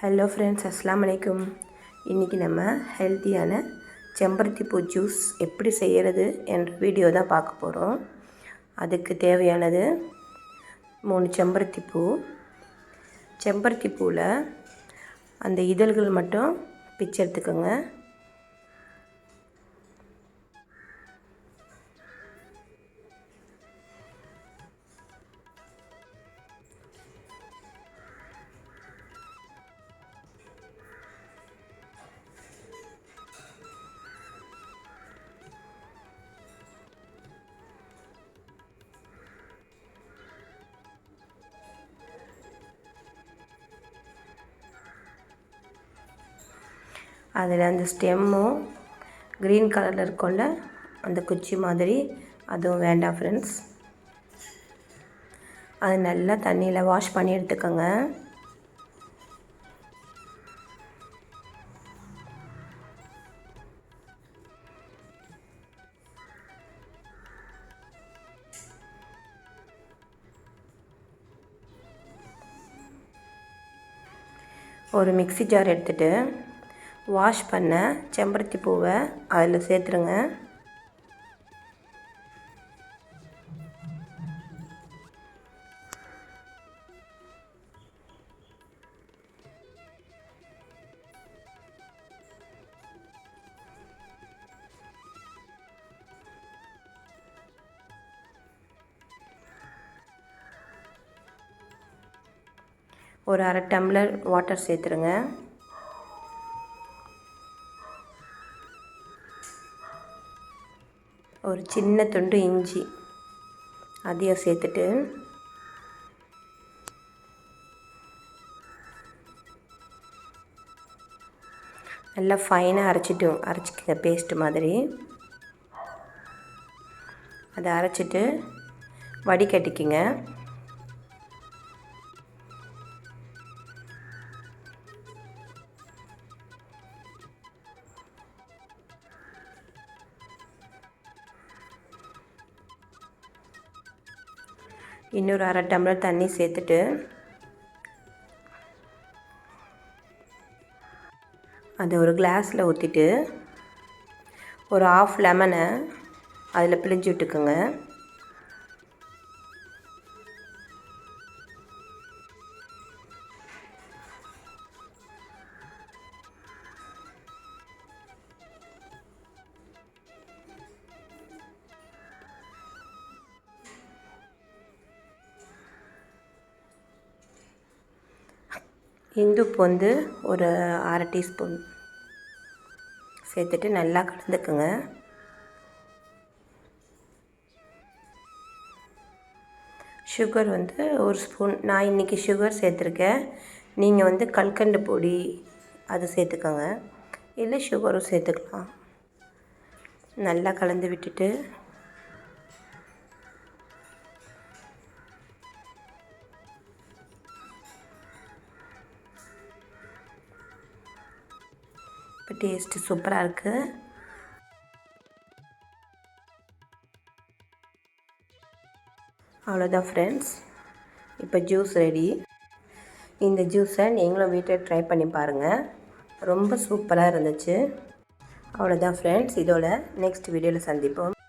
Hello friends அஸ்லாம் வலைக்கும் இன்றைக்கி நம்ம ஹெல்த்தியான செம்பருத்தி பூ ஜூஸ் எப்படி செய்கிறது என்ற வீடியோ தான் பார்க்க போகிறோம் அதுக்கு தேவையானது மூணு செம்பருத்தி பூ செம்பருத்தி பூவில் அந்த இதழ்கள் மட்டும் பிச்சு எடுத்துக்கோங்க. அதில் அந்த ஸ்டெம்மும் க்ரீன் கலரில் இருக்கும்ல அந்த குச்சி மாதிரி. அதுவும் வேண்டாம் ஃப்ரெண்ட்ஸ். அது நல்லா தண்ணியில் வாஷ் பண்ணி எடுத்துக்கோங்க. ஒரு மிக்சி ஜார் எடுத்துகிட்டு வாஷ் பண்ண செம்பருத்தி பூவை அதில் சேர்த்துருங்க. ஒரு அரை டம்ளர் வாட்டர் சேர்த்துருங்க. ஒரு சின்ன துண்டு இஞ்சி அதையும் சேர்த்துட்டு நல்லா ஃபைனாக அரைச்சிட்டு அரைச்சிக்கங்க பேஸ்ட் மாதிரி. அதை அரைச்சிட்டு வடிகட்டிக்கிங்க. இன்னொரு அரை டம்ளர் தண்ணி சேர்த்துட்டு அதை ஒரு கிளாஸில் ஊற்றிட்டு ஒரு ஆஃப் லெமனை அதில் பிழிஞ்சு விட்டுக்குங்க. இந்துப்பு வந்து ஒரு அரை டீஸ்பூன் சேர்த்துட்டு நல்லா கலந்துக்குங்க. சுகர் வந்து ஒரு ஸ்பூன். நான் இன்றைக்கி சுகர் சேர்த்துருக்கேன். நீங்கள் வந்து கல்கண்டு பொடி அது சேர்த்துக்கோங்க. இல்லை சுகரும் சேர்த்துக்கலாம். நல்லா கலந்து விட்டுட்டு இப்போ டேஸ்ட்டு சூப்பராக இருக்குது அவ்வளோதான் ஃப்ரெண்ட்ஸ் இப்போ ஜூஸ் ரெடி இந்த ஜூஸை நீங்களும் வீட்டில் ட்ரை பண்ணி பாருங்கள் ரொம்ப சூப்பராக இருந்துச்சு. அவ்வளோதான் ஃப்ரெண்ட்ஸ் இதோட நெக்ஸ்ட் வீடியோவில் சந்திப்போம்.